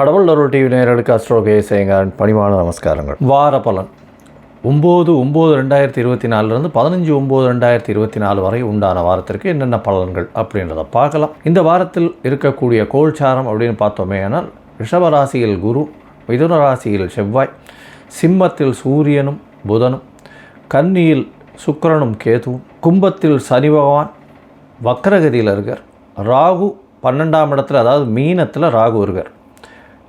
கடவுள் அருள் டிவி நேரலுக்கு அஸ்ட்ரோகே கேசேங்கரன் பணிவான நமஸ்காரங்கள். வார பலன். ஒம்பது ஒம்பது ரெண்டாயிரத்தி இருபத்தி நாலுலேருந்து பதினஞ்சு ஒம்பது ரெண்டாயிரத்தி இருபத்தி நாலு வரை உண்டான வாரத்திற்கு என்னென்ன பலன்கள் அப்படின்றத பார்க்கலாம். இந்த வாரத்தில் இருக்கக்கூடிய கோல்சாரம் அப்படின்னு பார்த்தோமே ஆனால் ரிஷபராசியில் குரு மிதுன ராசியில் செவ்வாய் சிம்மத்தில் சூரியனும் புதனும் கன்னியில் சுக்கிரனும் கேதுவும் கும்பத்தில் சனி பகவான் வக்கரகதியில் இருக்கார். ராகு பன்னெண்டாம் இடத்துல அதாவது மீனத்தில் ராகு இருக்கார்.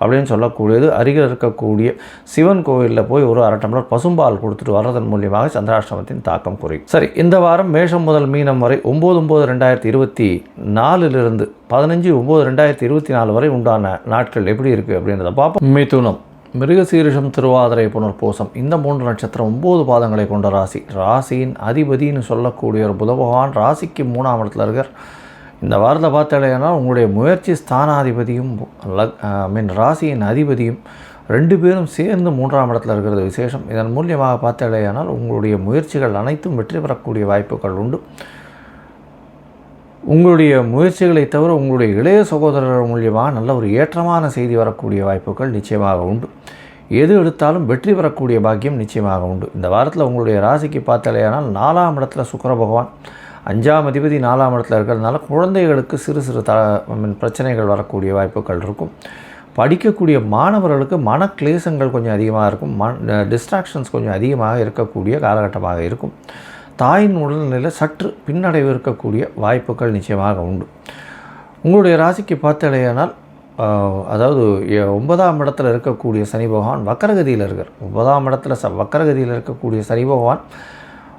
அப்படின்னு சொல்லக்கூடியது. அருகில் இருக்கக்கூடிய சிவன் கோவிலில் போய் ஒரு அரை டம்ளர் பசும்பால் கொடுத்துட்டு வர்றதன் மூலியமாக சந்திராஷ்டமத்தின் தாக்கம் குறையும். சரி இந்த வாரம் மேஷம் முதல் மீனம் வரை ஒம்பது ஒம்பது ரெண்டாயிரத்தி இருபத்தி நாலுலேருந்து பதினஞ்சு ஒம்பது ரெண்டாயிரத்தி இருபத்தி நாலு வரை உண்டான நாட்கள் எப்படி இருக்குது அப்படின்றத பார்ப்போம். மிதுனம் மிருகசீரிஷம் திருவாதிரை புனர்பூசம் இந்த மூன்று நட்சத்திரம் ஒம்பது பாதங்களை கொண்ட ராசி. ராசியின் அதிபதின்னு சொல்லக்கூடிய ஒரு புத பகவான் ராசிக்கு மூணாம் இடத்துல இருக்கிற இந்த வாரத்தில் பார்த்தாலேனா உங்களுடைய முயற்சி ஸ்தானாதிபதியும் ஐ மீன் ராசியின் அதிபதியும் ரெண்டு பேரும் சேர்ந்து மூன்றாம் இடத்துல இருக்கிறது விசேஷம். இதன் மூலியமாக பார்த்தாலேயானால் உங்களுடைய முயற்சிகள் அனைத்தும் வெற்றி பெறக்கூடிய வாய்ப்புகள் உண்டு. உங்களுடைய முயற்சிகளை தவிர உங்களுடைய இளைய சகோதரர் மூலியமாக நல்ல ஒரு ஏற்றமான செய்தி வரக்கூடிய வாய்ப்புகள் நிச்சயமாக உண்டு. எது எடுத்தாலும் வெற்றி பெறக்கூடிய பாக்கியம் நிச்சயமாக உண்டு. இந்த வாரத்தில் உங்களுடைய ராசிக்கு பார்த்தாலேயானால் நாலாம் இடத்துல சுக்கர பகவான் அஞ்சாம் அதிபதி நாலாம் இடத்துல இருக்கிறதுனால குழந்தைகளுக்கு சிறு சிறு த பிரச்சனைகள் வரக்கூடிய வாய்ப்புகள் இருக்கும். படிக்கக்கூடிய மாணவர்களுக்கு மன கிளேசங்கள் கொஞ்சம் அதிகமாக இருக்கும். மன டிஸ்ட்ராக்ஷன்ஸ் கொஞ்சம் அதிகமாக இருக்கக்கூடிய காலகட்டமாக இருக்கும். தாயின் உடல்நிலையில் சற்று பின்னடைவு இருக்கக்கூடிய வாய்ப்புகள் நிச்சயமாக உண்டு. உங்களுடைய ராசிக்கு பார்த்தடையானால் அதாவது ஒன்பதாம் இடத்துல இருக்கக்கூடிய சனி பகவான் வக்கரகதியில் இருக்கார். ஒன்பதாம் இடத்துல ச வக்கரகதியில் இருக்கக்கூடிய சனி பகவான்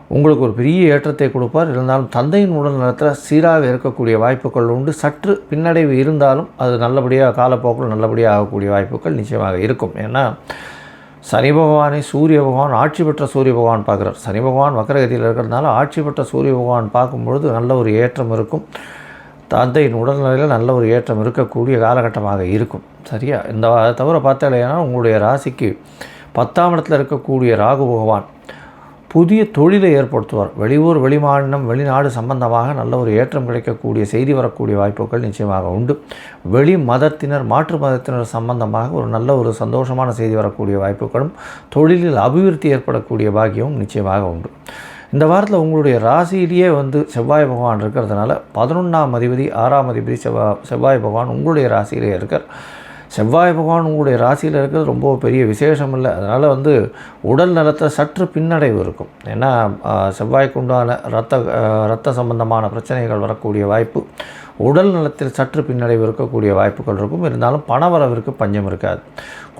உங்களுக்கு ஒரு பெரிய ஏற்றத்தை கொடுப்பார். இருந்தாலும் தந்தையின் உடல் நலத்தில் சீராக இருக்கக்கூடிய வாய்ப்புகள் உண்டு. சற்று பின்னடைவு இருந்தாலும் அது நல்லபடியாக காலப்போக்கில் நல்லபடியாக ஆகக்கூடிய வாய்ப்புகள் நிச்சயமாக இருக்கும். ஏன்னா சனி பகவானை சூரிய பகவான் ஆட்சி பெற்ற சூரிய பகவான் பார்க்குறார். சனி பகவான் வக்கரகதியில் இருக்கிறதுனால ஆட்சி பெற்ற சூரிய பகவான் பார்க்கும்பொழுது நல்ல ஒரு ஏற்றம் இருக்கும். தந்தையின் உடல்நிலையில் நல்ல ஒரு ஏற்றம் இருக்கக்கூடிய காலகட்டமாக இருக்கும். சரியா? இந்த தவிர பார்த்தாலேனா உங்களுடைய ராசிக்கு பத்தாம் இடத்தில் இருக்கக்கூடிய ராகு பகவான் புதிய தொழிலை ஏற்படுத்துவார். வெளியூர் வெளிமாநிலம் வெளிநாடு சம்பந்தமாக நல்ல ஒரு ஏற்றம் கிடைக்கக்கூடிய செய்தி வரக்கூடிய வாய்ப்புகள் நிச்சயமாக உண்டு. வெளி மதத்தினர் மாற்று மதத்தினர் சம்பந்தமாக ஒரு நல்ல ஒரு சந்தோஷமான செய்தி வரக்கூடிய வாய்ப்புகளும் தொழிலில் அபிவிருத்தி ஏற்படக்கூடிய பாக்கியமும் நிச்சயமாக உண்டு. இந்த வாரத்தில் உங்களுடைய ராசியிலேயே வந்து செவ்வாய் பகவான் இருக்கிறதுனால பதினொன்றாம் அதிபதி ஆறாம் அதிபதி செவ்வாய் செவ்வாய் பகவான் உங்களுடைய ராசியிலே இருக்கார். செவ்வாய் பகவான் உங்களுடைய ராசியில் இருக்கிறது ரொம்ப பெரிய விசேஷம் இல்லை. அதனால் வந்து உடல் நலத்தில் சற்று பின்னடைவு இருக்கும். ஏன்னா செவ்வாய்க்குண்டான ரத்த ரத்த சம்பந்தமான பிரச்சனைகள் வரக்கூடிய வாய்ப்பு உடல் நலத்தில் சற்று பின்னடைவு இருக்கக்கூடிய வாய்ப்புகள் இருக்கும். இருந்தாலும் பணவரவிற்கு பஞ்சம் இருக்காது.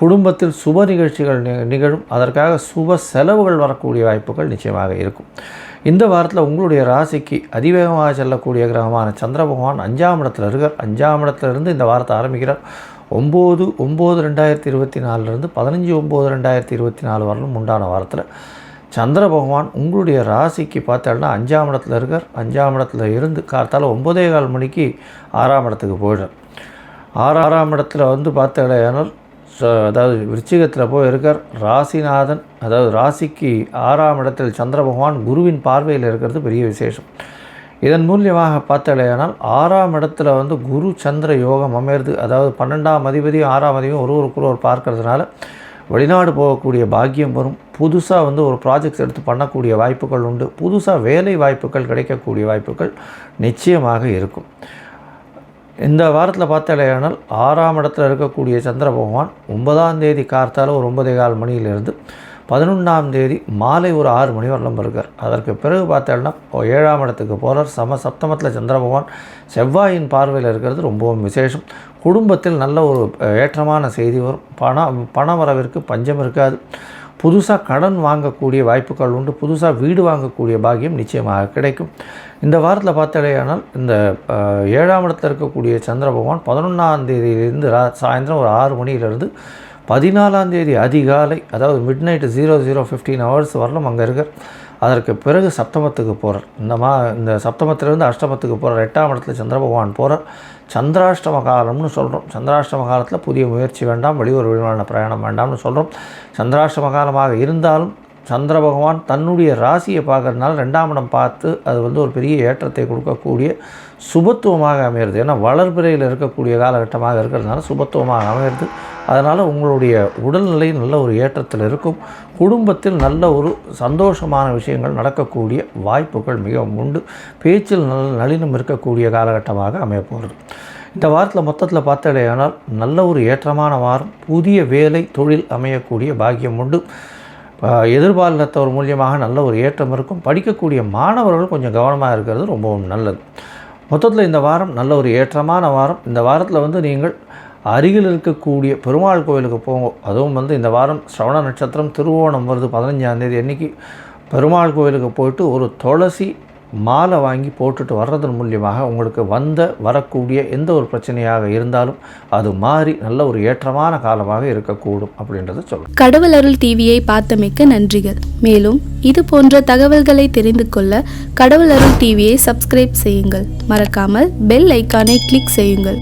குடும்பத்தில் சுப நிகழ்ச்சிகள் நிகழும். அதற்காக சுப செலவுகள் வரக்கூடிய வாய்ப்புகள் நிச்சயமாக இருக்கும். இந்த வாரத்தில் உங்களுடைய ராசிக்கு அதிவேகமாக செல்லக்கூடிய கிரகமான சந்திர பகவான் அஞ்சாம் இடத்துல இருக்கார். அஞ்சாம் இடத்துலேருந்து இந்த வாரத்தை ஆரம்பிக்கிறார். ஒம்பது ஒம்பது ரெண்டாயிரத்தி இருபத்தி நாலுலேருந்து பதினஞ்சு ஒம்பது ரெண்டாயிரத்தி இருபத்தி நாலு வரலும் உண்டான வாரத்தில் சந்திர பகவான் உங்களுடைய ராசிக்கு பார்த்தோம்னா அஞ்சாம் இடத்துல இருக்கார். அஞ்சாம் இடத்துல இருந்து கார்த்தால ஒம்பதே கால் மணிக்கு ஆறாம் இடத்துக்கு போயிடுறார். ஆறாம் இடத்துல வந்து பார்த்தேனால் அதாவது விருச்சிகத்தில் போய் இருக்கார். ராசிநாதன் அதாவது ராசிக்கு ஆறாம் இடத்தில் சந்திர பகவான் குருவின் பார்வையில் இருக்கிறது பெரிய விசேஷம். இதன் மூலியமாக பார்த்தாலேயானால் ஆறாம் இடத்துல வந்து குரு சந்திர யோகம் அமையிறது அதாவது பன்னெண்டாம் அதிபதியும் ஆறாம் அதிபதியும் ஒரு பார்க்கறதுனால வெளிநாடு போகக்கூடிய பாக்கியம் வரும். புதுசாக வந்து ஒரு ப்ராஜெக்ட்ஸ் எடுத்து பண்ணக்கூடிய வாய்ப்புகள் உண்டு. புதுசாக வேலை வாய்ப்புகள் கிடைக்கக்கூடிய வாய்ப்புகள் நிச்சயமாக இருக்கும். இந்த வாரத்தில் பார்த்தாலேயானால் ஆறாம் இடத்துல இருக்கக்கூடிய சந்திர பகவான் ஒன்பதாம் தேதி கார்த்தால ஒரு ஒன்பதே கால் மணியிலிருந்து பதினொன்றாம் தேதி மாலை ஒரு ஆறு மணி வரலும் இருக்கார் அதற்கு பிறகு பார்த்தோம்னா ஏழாம் இடத்துக்கு போகிறார் சம சப்தமத்தில் சந்திர பகவான் செவ்வாயின் பார்வையில் இருக்கிறது ரொம்பவும் விசேஷம். குடும்பத்தில் நல்ல ஒரு ஏற்றமான செய்தி வரும். பண பண வரவிற்கு பஞ்சம் இருக்காது. புதுசாக கடன் வாங்கக்கூடிய வாய்ப்புகள் உண்டு. புதுசாக வீடு வாங்கக்கூடிய பாக்கியம் நிச்சயமாக கிடைக்கும். இந்த வாரத்தில் பார்த்தாலேயானால் இந்த ஏழாம் இடத்தில் இருக்கக்கூடிய சந்திர பகவான் பதினொன்றாம் தேதியிலிருந்து ரா சாயந்தரம் ஒரு ஆறு மணியிலிருந்து பதினாலாம் தேதி அதிகாலை அதாவது midnight zero zero fifteen hours வரலும் அங்கே இருக்கார். அதற்கு பிறகு சப்தமத்துக்கு போகிறார் இந்த மா இந்த சப்தமத்திலிருந்து அஷ்டமத்துக்கு போகிறார் எட்டாம் இடத்துல சந்திர பகவான் போகிறார் சந்திராஷ்டம காலம்னு சொல்கிறோம் சந்திராஷ்டம காலத்தில் புதிய முயற்சி வேண்டாம் வெளியூர் வெளிமான பிரயாணம் வேண்டாம்னு சொல்கிறோம் சந்திராஷ்டம காலமாக இருந்தாலும் சந்திர பகவான் தன்னுடைய ராசியை பார்க்கறதுனால ரெண்டாம் இடம் பார்த்து அது வந்து ஒரு பெரிய ஏற்றத்தை கொடுக்கக்கூடிய சுபத்துவமாக அமையிறது. ஏன்னா வளர்பிறையில் இருக்கக்கூடிய காலகட்டமாக இருக்கிறதுனால சுபத்துவமாக அமையிறது. அதனால் உங்களுடைய உடல்நிலை நல்ல ஒரு ஏற்றத்தில் இருக்கும். குடும்பத்தில் நல்ல ஒரு சந்தோஷமான விஷயங்கள் நடக்கக்கூடிய வாய்ப்புகள் மிகவும் உண்டு. பேச்சில் நல்ல நளினம் இருக்கக்கூடிய காலகட்டமாக அமையப்போகிறது இந்த வாரத்தில் மொத்தத்தில் பார்த்தடையானால் நல்ல ஒரு ஏற்றமான வாரம் புதிய வேலை தொழில் அமையக்கூடிய பாக்கியம் உண்டு. எதிர்பாலினத்தவர் மூலியமாக நல்ல ஒரு ஏற்றம் இருக்கும். படிக்கக்கூடிய மாணவர்கள் கொஞ்சம் கவனமாக இருக்கிறது ரொம்பவும் நல்லது. மொத்தத்தில் இந்த வாரம் நல்ல ஒரு ஏற்றமான வாரம். இந்த வாரத்தில் வந்து நீங்கள் அருகில் இருக்கக்கூடிய பெருமாள் கோவிலுக்கு போங்க. அதுவும் வந்து இந்த வாரம் ஸ்ரவண நட்சத்திரம் திருவோணம் வருது பதினஞ்சாந்தேதி அன்றைக்கி பெருமாள் கோவிலுக்கு போயிட்டு ஒரு துளசி மாலை வாங்கி போட்டுட்டு வர்றதன் மூலியமாக உங்களுக்கு வந்த வரக்கூடிய எந்த ஒரு பிரச்சனையாக இருந்தாலும் அது மாறி நல்ல ஒரு ஏற்றமான காலமாக இருக்கக்கூடும் அப்படின்றத சொல்லுங்கள் கடவுள் அருள் டிவியை பார்த்தமைக்க நன்றிகள். மேலும் இது போன்ற தகவல்களை தெரிந்து கொள்ள கடவுள் அருள் டிவியை சப்ஸ்கிரைப் செய்யுங்கள். மறக்காமல் பெல் ஐக்கானை கிளிக் செய்யுங்கள்.